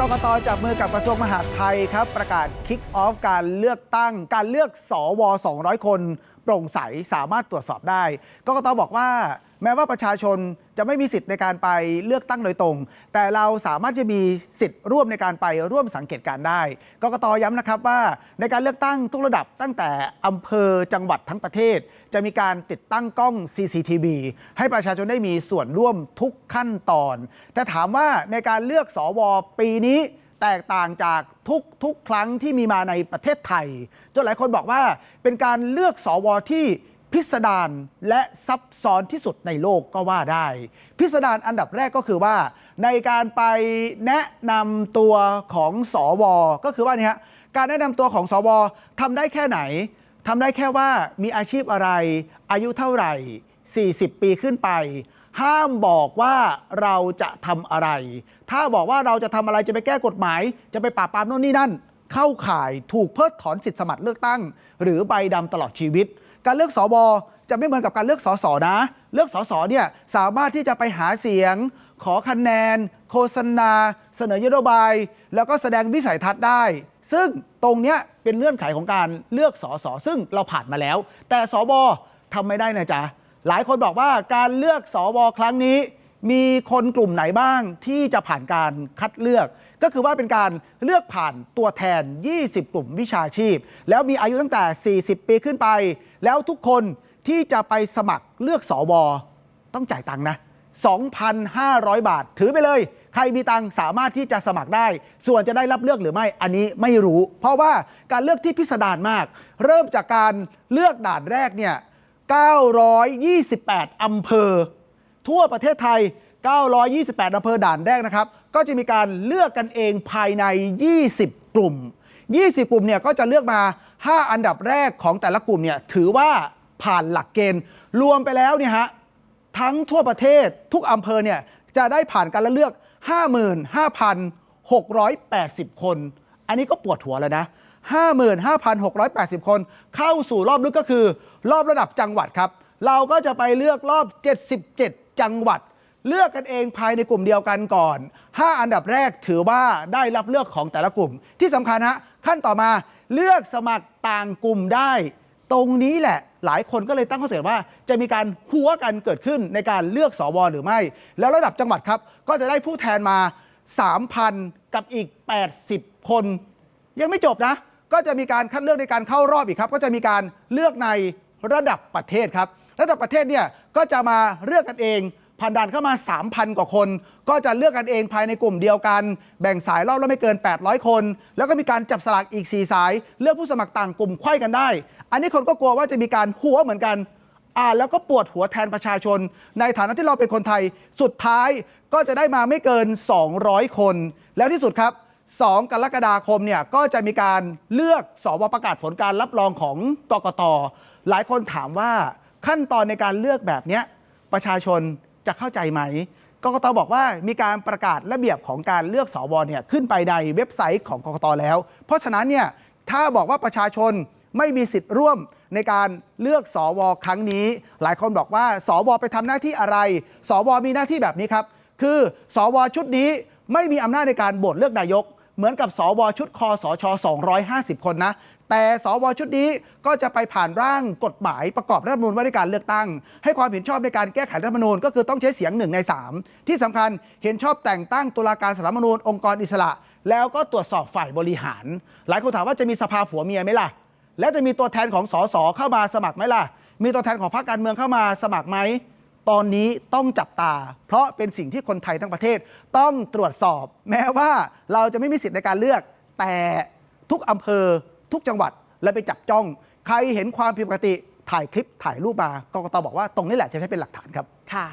กกตจับมือกับกระทรวงมหาดไทยครับ ประกาศคิกออฟการเลือกตั้ง การเลือกสว200 คน โปร่งใสสามารถตรวจสอบได้ กกตบอกว่า แม้ว่าประชาชนจะไม่มีสิทธิ์ในการไปเลือกตั้งโดยตรง แต่เราสามารถจะมีสิทธิ์ร่วมในการไปร่วมสังเกตการได้ กกตย้ำนะครับว่าในการเลือกตั้งทุกระดับตั้งแต่อำเภอจังหวัดทั้งประเทศ จะมีการติดตั้งกล้อง CCTV ให้ประชาชนได้มีส่วนร่วมทุกขั้นตอน แต่ถามว่าในการเลือกสวปีนี้แตกต่างจากทุกทุกครั้งที่มีมาในประเทศไทย จนหลายคนบอกว่าเป็นการเลือกสวที่ พิสดารและซับซ้อนที่สุดในโลกก็ว่าได้ พิสดารอันดับแรกก็คือว่า ในการไปแนะนำตัวของสวก็คือว่านี่ฮะการแนะนำตัวของสวทำได้แค่ไหนทำได้แค่ว่ามีอาชีพอะไร อายุเท่าไหร่ 40 ปีขึ้นไป ห้ามบอกว่าเราจะทำอะไร ถ้าบอกว่าเราจะทำอะไรจะไปแก้กฎหมาย จะไปปราบปรามโน่นนี่นั่น เข้าข่ายถูกเพิกถอนสิทธิสมัครเลือกตั้ง หรือใบดำตลอดชีวิต การเลือกสวจะไม่เหมือนกับการเลือกสสนะ เลือกสสเนี่ยสามารถที่จะไปหาเสียง ขอคะแนน โฆษณา เสนอนโยบาย แล้วก็แสดงวิสัยทัศน์ได้ ซึ่งตรงเนี้ยเป็นเงื่อนไขของการเลือกสสซึ่งเราผ่านมาแล้ว แต่สวทำไม่ได้นะจ๊ะหลายคนบอกว่าการเลือกสวครั้งนี้ มีคนกลุ่มไหนบ้างที่จะผ่านการคัดเลือก ก็คือว่าเป็นการเลือกผ่านตัวแทน 20 กลุ่มวิชาชีพ แล้วมีอายุตั้งแต่ 40 ปีขึ้นไป แล้วทุกคนที่จะไปสมัครเลือกสวต้องจ่ายตังค์นะ 2,500 บาท ถือไปเลย ใครมีตังค์สามารถที่จะสมัครได้ ส่วนจะได้รับเลือกหรือไม่อันนี้ไม่รู้ เพราะว่าการเลือกที่พิสดารมาก เริ่มจากการเลือกด่านแรกเนี่ย928 อำเภอ ทั่วประเทศไทย 928อำเภอด่านแรกนะครับ ก็จะมีการเลือกกันเองภายใน 20 กลุ่ม 20 กลุ่มเนี่ยก็จะเลือกมา 5 อันดับแรกของแต่ละกลุ่มเนี่ยถือว่าผ่านหลักเกณฑ์ รวมไปแล้วเนี่ยฮะทั้งทั่วประเทศทุกอำเภอเนี่ยจะได้ผ่านการเลือก 55,680 คน อันนี้ก็ปวดหัวแล้วนะ 55,680 คน เข้าสู่รอบลึกก็คือ รอบระดับจังหวัดครับ เราก็จะไปเลือกรอบ 77 จังหวัด เลือกกันเองภายในกลุ่มเดียวกันก่อน 5 อันดับแรกถือว่าได้รับเลือกของแต่ละกลุ่ม ที่สำคัญฮะขั้นต่อมาเลือกสมัครต่างกลุ่มได้ ตรงนี้แหละหลายคนก็เลยตั้งข้อสังเกตว่า จะมีการหัวกันเกิดขึ้นในการเลือกสวหรือไม่ แล้วระดับจังหวัดครับก็จะได้ผู้แทนมา 3,000 กับอีก 80 คน ยังไม่จบนะ ก็จะมีการคัดเลือกในการเข้ารอบอีกครับ ก็จะมีการเลือกในระดับประเทศครับ ระดับประเทศเนี่ยก็จะมาเลือกกันเองผ่านด่านเข้ามา 3,000 กว่าคน ก็จะเลือกกันเองภายในกลุ่มเดียวกัน แบ่งสายรอบละไม่เกิน 800 คน แล้วก็มีการจับสลากอีก 4 สาย เลือกผู้สมัครต่างกลุ่มไขว้กันได้ อันนี้คนก็กลัวว่าจะมีการหัวเหมือนกัน อ่าแล้วก็ปวดหัวแทนประชาชน ในฐานะที่เราเป็นคนไทย สุดท้ายก็จะได้มาไม่เกิน 200 คน แล้วที่สุดครับ 2 กรกฎาคมเนี่ยก็จะมีการเลือกสวประกาศผลการรับรองของกกต หลายคนถามว่า ขั้นตอนในการเลือกแบบนี้ประชาชนจะเข้าใจไหมกกตบอกว่ามีการประกาศระเบียบของการเลือกสวเนี่ยขึ้นไปในเว็บไซต์ของกกตแล้ว เพราะฉะนั้นเนี่ยถ้าบอกว่าประชาชนไม่มีสิทธิ์ร่วมในการเลือกสวครั้งนี้ หลายคนบอกว่า สวไปทำหน้าที่อะไร สวมีหน้าที่แบบนี้ครับ คือสวชุดนี้ไม่มีอำนาจในการโหวตเลือกนายก เหมือนกับสวชุดคอสช 250 คนนะ แต่สวชุดนี้ก็จะไปผ่านร่างกฎหมายประกอบรัฐธรรมนูญว่าด้วยการเลือกตั้ง ให้ความเห็นชอบในการแก้ไขรัฐธรรมนูญก็คือต้องใช้เสียงหนึ่งใน 3 ที่สำคัญเห็นชอบแต่งตั้งตุลาการสารรัฐธรรมนูญองค์กรอิสระ แล้วก็ตรวจสอบฝ่ายบริหาร หลายคนถามว่าจะมีสภาผัวเมียไหมล่ะแล้วจะมีตัวแทนของสสเข้ามาสมัครไหมล่ะมีตัวแทนของพรรคการเมืองเข้ามาสมัครไหม ตอนนี้ต้องจับตา เพราะเป็นสิ่งที่คนไทยทั้งประเทศต้องตรวจสอบ แม้ว่าเราจะไม่มีสิทธิ์ในการเลือก แต่ทุกอำเภอทุกจังหวัดและไปจับจ้อง ใครเห็นความผิดปกติถ่ายคลิปถ่ายรูปมากกตบอกว่าตรงนี้แหละจะใช้เป็นหลักฐานครับค่ะ